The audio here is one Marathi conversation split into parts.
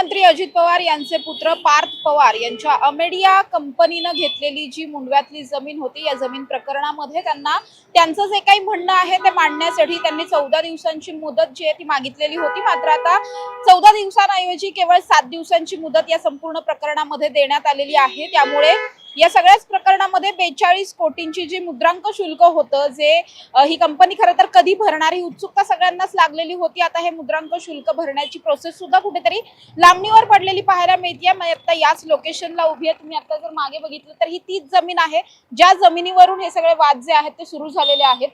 मुख्यमंत्री अजित पवार यांचे पुत्र पार्थ पवार यांच्या अमेडिया कंपनीनं घेतलेली जी मुंडव्यातली जमीन होती या जमीन प्रकरणामध्ये त्यांना त्यांचं जे काही म्हणणं आहे ते मांडण्यासाठी त्यांनी चौदा दिवसांची मुदत जी आहे ती मागितलेली होती. मात्र आता चौदा दिवसांऐवजी केवळ सात दिवसांची मुदत या संपूर्ण प्रकरणामध्ये देण्यात आलेली आहे. त्यामुळे या सगळ्याच प्रकरणामध्ये बेचाळीस कोटींची जी मुद्रांक शुल्क होतं जे ही कंपनी खरं तर कधी भरणार ही उत्सुकता सगळ्यांनाच लागलेली होती. आता हे मुद्रांक शुल्क भरण्याची प्रोसेस सुद्धा कुठेतरी लांबणीवर पडलेली पाहायला मिळते. मी आता याच लोकेशनला उभी आहे. तुम्ही आता जर मागे बघितलं तर ही तीच जमीन आहे ज्या जमिनीवरून हे सगळे वाद जे आहेत ते सुरू झालेले आहेत.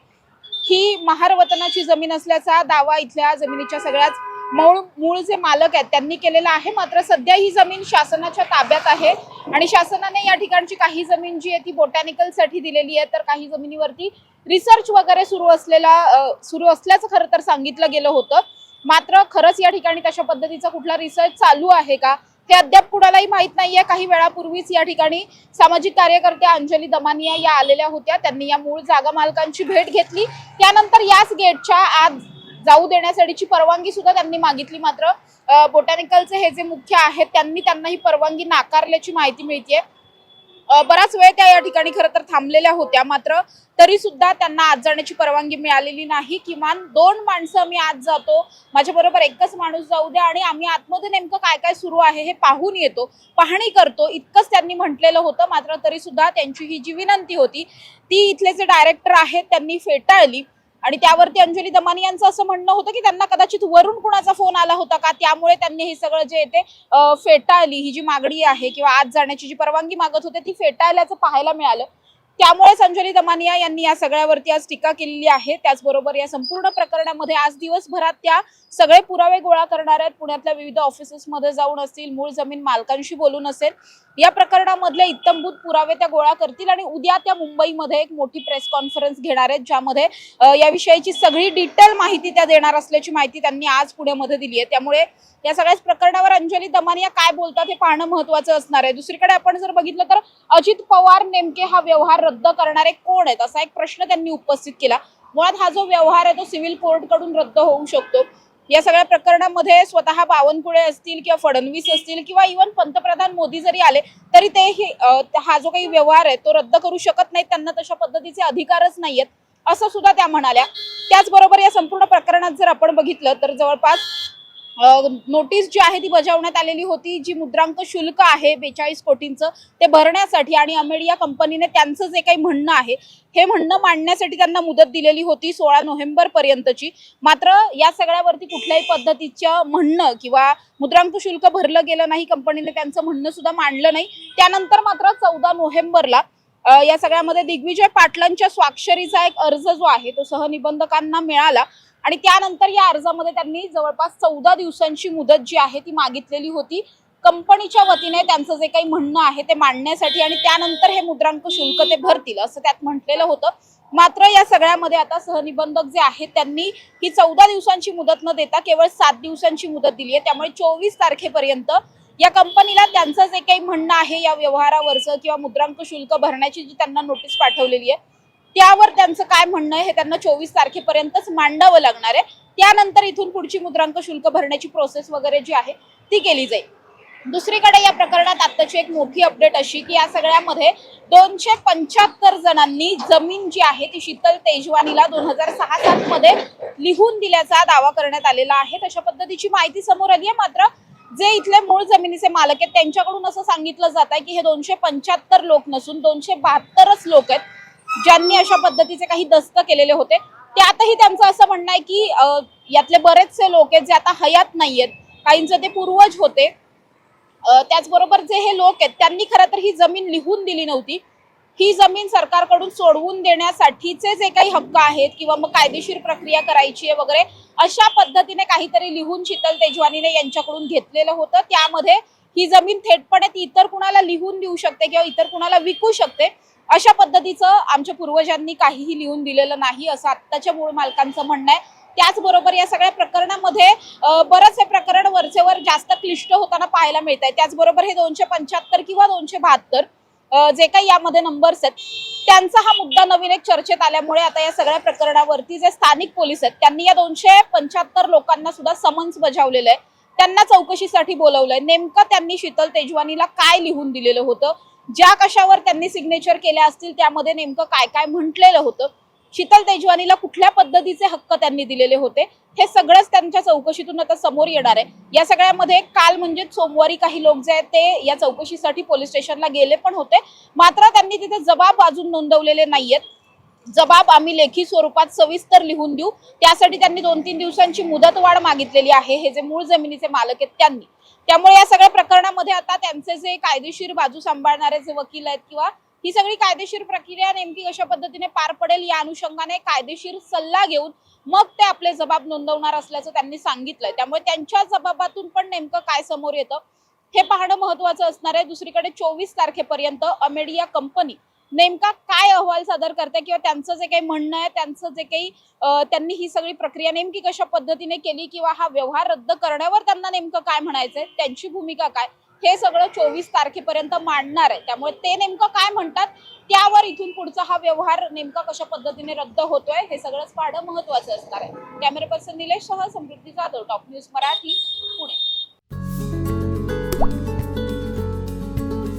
ही महारवतनाची जमीन असल्याचा दावा इथल्या जमिनीच्या सगळ्याच मूळ मूळ जे मालक आहेत त्यांनी केलेलं आहे. मात्र सध्या ही जमीन शासनाच्या ताब्यात आहे. आणि शासनाने या ठिकाणची काही जमीन जी आहे ती बोटॅनिकलसाठी दिलेली आहे. तर काही जमिनीवरती रिसर्च वगैरे सुरू असलेला सुरू असल्याचं खरं तर सांगितलं गेलं होतं. मात्र खरंच या ठिकाणी तशा पद्धतीचा कुठला रिसर्च चालू आहे का हे अद्याप कुणालाही माहीत नाहीये. काही वेळापूर्वीच या ठिकाणी सामाजिक कार्यकर्त्या अंजली दमानिया या आलेल्या होत्या. त्यांनी या मूळ जागा मालकांची भेट घेतली. त्यानंतर याच गेटच्या आज जाऊ देण्यासाठीची परवानगी सुद्धा त्यांनी मागितली. मात्र बोटॅनिकलचे हे जे मुख्य आहेत त्यांनी त्यांना ही परवानगी नाकारल्याची माहिती मिळतीये. बराच वेळ त्या या ठिकाणी खरं तर थांबलेल्या होत्या. मात्र तरी सुद्धा त्यांना आत जाण्याची परवानगी मिळालेली नाही. किमान दोन माणसं मी आत जातो. माझ्या बरोबर एकच माणूस जाऊ द्या आणि आम्ही आतमध्ये नेमकं काय काय सुरू आहे हे पाहून येतो पाहणी करतो. इतकंच त्यांनी म्हटलेलं होतं. मात्र तरी सुद्धा त्यांची ही जी विनंती होती ती इथले जे डायरेक्टर आहेत त्यांनी फेटाळली. आणि त्यावरती अंजली दमानी यांचं असं म्हणणं होतं की त्यांना कदाचित वरून कुणाचा फोन आला होता का? त्यामुळे त्यांनी हे सगळं जे ते फेटाळली. ही जी मागणी आहे किंवा आत जाण्याची जी परवानगी मागत होते ती फेटाळल्याचं पाहायला मिळालं. त्यामुळेच अंजली दमानिया यांनी या सगळ्यावरती आज टीका केलेली आहे. त्याचबरोबर या संपूर्ण प्रकरणामध्ये आज दिवसभरात त्या सगळे पुरावे गोळा करणार आहेत. पुण्यातल्या विविध ऑफिसेसमध्ये जाऊन असतील मूळ जमीन मालकांशी बोलून असेल. या प्रकरणामधले इत्तमभूत पुरावे त्या गोळा करतील आणि उद्या त्या मुंबईमध्ये एक मोठी प्रेस कॉन्फरन्स घेणार आहेत ज्यामध्ये याविषयीची सगळी डिटेल माहिती त्या देणार असल्याची माहिती त्यांनी आज पुण्यामध्ये दिली आहे. त्यामुळे या सगळ्याच प्रकरणावर अंजली दमानिया काय बोलतात हे पाहणं महत्वाचं असणार आहे. दुसरीकडे आपण जर बघितलं तर अजित पवार नेमके हा व्यवहार रद्द करणारे कोण आहेत? असा एक प्रश्न त्यांनी उपस्थित केला. मुळात हा जो व्यवहार आहे तो सिव्हिल कोर्टकडून रद्द होऊ शकतो. या सगळ्या प्रकरणामध्ये स्वतः बावनकुळे असतील किंवा फडणवीस असतील किंवा इव्हन पंतप्रधान मोदी जरी आले तरी ते हा जो काही व्यवहार आहे तो रद्द करू शकत नाहीत. त्यांना तशा पद्धतीचे अधिकारच नाहीयेत. असं सुद्धा त्या म्हणाल्या. त्याचबरोबर या संपूर्ण प्रकरणात जर आपण बघितलं तर जवळपास नोटीस जी आहे ती बजावण्यात आलेली होती जी मुद्रांक शुल्क आहे बेचाळीस कोटींचं ते भरण्यासाठी आणि अमेडिया कंपनीने त्यांचं जे काही म्हणणं आहे हे म्हणणं मांडण्यासाठी त्यांना मुदत दिलेली होती सोळा नोव्हेंबर पर्यंतची. मात्र या सगळ्यावरती कुठल्याही पद्धतीचं म्हणणं किंवा मुद्रांक शुल्क भरलं गेलं नाही कंपनीने त्यांचं म्हणणं सुद्धा मांडलं नाही. त्यानंतर मात्र चौदा नोव्हेंबरला या सगळ्यामध्ये दिग्विजय पाटलांच्या स्वाक्षरीचा एक अर्ज जो आहे तो सहनिबंधकांना मिळाला. आणि त्यानंतर या अर्जामध्ये त्यांनी जवळपास चौदा दिवसांची मुदत जी आहे ती मागितलेली होती. कंपनीच्या वतीने त्यांचं जे काही म्हणणं आहे ते मांडण्यासाठी आणि त्यानंतर हे मुद्रांक शुल्क ते भरतील असं त्यात म्हटलेलं होतं. मात्र या सगळ्यामध्ये आता सहनिबंधक जे आहेत त्यांनी ही चौदा दिवसांची मुदत न देता केवळ सात दिवसांची मुदत दिली आहे. त्यामुळे चोवीस तारखेपर्यंत या कंपनीला त्यांचं जे काही म्हणणं आहे या व्यवहारावरचं किंवा मुद्रांक शुल्क भरण्याची जी त्यांना नोटीस पाठवलेली आहे त्यावर त्यांचं काय म्हणणं आहे हे त्यांना चोवीस तारखेपर्यंतच मांडावं लागणार आहे. त्यानंतर इथून पुढची मुद्रांक शुल्क भरण्याची प्रोसेस वगैरे जी आहे ती केली जाईल. दुसरीकडे या प्रकरणात आत्ताची एक मोठी अपडेट अशी की या सगळ्यामध्ये दोनशे पंच्याहत्तर जणांनी जमीन जी आहे ती शीतल तेजवानीला दोन हजार सहा सात मध्ये लिहून दिल्याचा दावा करण्यात आलेला आहे. तशा पद्धतीची माहिती समोर आली आहे. मात्र जे इथले मूळ जमिनीचे मालक आहेत त्यांच्याकडून असं सांगितलं जात आहे की हे दोनशे पंच्याहत्तर लोक नसून दोनशे बहात्तरच लोक आहेत. ज्यांनी अशा पद्धतीचे काही दस्त केलेले होते त्यातही त्यांचं असं म्हणणं आहे की यातले बरेचसे लोक आहेत जे आता हयात नाहीयेत. काहींचे ते पूर्वज होते. त्याचबरोबर जे हे लोक आहेत त्यांनी खरं तर ही जमीन लिहून दिली नव्हती. ही जमीन सरकारकडून सोडवून देण्यासाठीचे जे काही हक्क आहेत किंवा मग कायदेशीर प्रक्रिया करायची आहे वगैरे अशा पद्धतीने काहीतरी लिहून शीतल तेजवानीने यांच्याकडून घेतलेलं होतं. त्यामध्ये ही जमीन थेटपणे ती इतर कुणाला लिहून देऊ शकते किंवा इतर कुणाला विकू शकते. अशा पद्धतीचं आमच्या पूर्वजांनी काहीही लिहून दिलेलं नाही असं आत्ताच्या मूळ मालकांचं म्हणणं आहे. त्याचबरोबर या सगळ्या प्रकरणामध्ये बरंच हे प्रकरण वरचेवर जास्त क्लिष्ट होताना पाहायला मिळत आहे त्याचबरोबर हे दोनशे पंच्याहत्तर किंवा दोनशे बहात्तर जे काही यामध्ये नंबर्स आहेत त्यांचा हा मुद्दा नवीन एक चर्चेत आल्यामुळे आता या सगळ्या प्रकरणावरती जे स्थानिक पोलीस आहेत त्यांनी या दोनशे पंच्याहत्तर लोकांना सुद्धा समन्स बजावलेलं आहे. त्यांना चौकशीसाठी बोलवलंय. नेमकं त्यांनी शीतल तेजवानीला काय लिहून दिलेलं होतं? ज्या कशावर त्यांनी सिग्नेचर केल्या असतील त्यामध्ये नेमकं काय काय म्हटलेलं होतं? शीतल तेजवानीला कुठल्या पद्धतीचे हक्क त्यांनी दिलेले होते? हे सगळंच त्यांच्या चौकशीतून आता समोर येणार आहे. या सगळ्यामध्ये काल म्हणजे सोमवारी काही लोक जे आहेत ते या चौकशीसाठी पोलीस स्टेशनला गेले पण होते. मात्र त्यांनी तिथे जबाब अजून नोंदवलेले नाहीयेत. जबाब आम्ही लेखी स्वरूपात सविस्तर लिहून देऊ. त्यासाठी त्यांनी दोन तीन दिवसांची मुदतवाढ मागितलेली आहे. हे जे मूळ जमिनीचे मालक आहेत त्यांनी. त्यामुळे या सगळ्या प्रकरणामध्ये आता त्यांचे जे कायदेशीर बाजू सांभाळणारे जे वकील आहेत किंवा ही सगळी कायदेशीर प्रक्रिया नेमकी कशा पद्धतीने पार पडेल या अनुषंगाने कायदेशीर सल्ला घेऊन मग ते आपले जबाब नोंदवणार असल्याचं त्यांनी सांगितलंय. त्यामुळे त्यांच्या जबाबातून पण नेमकं काय समोर येतं हे पाहणं महत्वाचं असणार आहे. दुसरीकडे चोवीस तारखेपर्यंत अमेडिया कंपनी नेमका काय अहवाल सादर करताय किंवा त्यांचं जे काही म्हणणं आहे त्यांचं जे काही त्यांनी ही सगळी प्रक्रिया नेमकी कशा पद्धतीने केली किंवा हा व्यवहार रद्द करण्यावर त्यांना नेमकं काय म्हणायचंय त्यांची भूमिका काय? हे सगळं चोवीस तारखेपर्यंत मांडणार आहे. त्यामुळे ते नेमकं काय म्हणतात त्यावर इथून पुढचा हा व्यवहार नेमका कशा पद्धतीने रद्द होतोय हे सगळंच पाहणं महत्वाचं असणार आहे. कॅमेरा पर्सन निलेश सह समृद्धी जाधव टॉप न्यूज मराठी पुणे.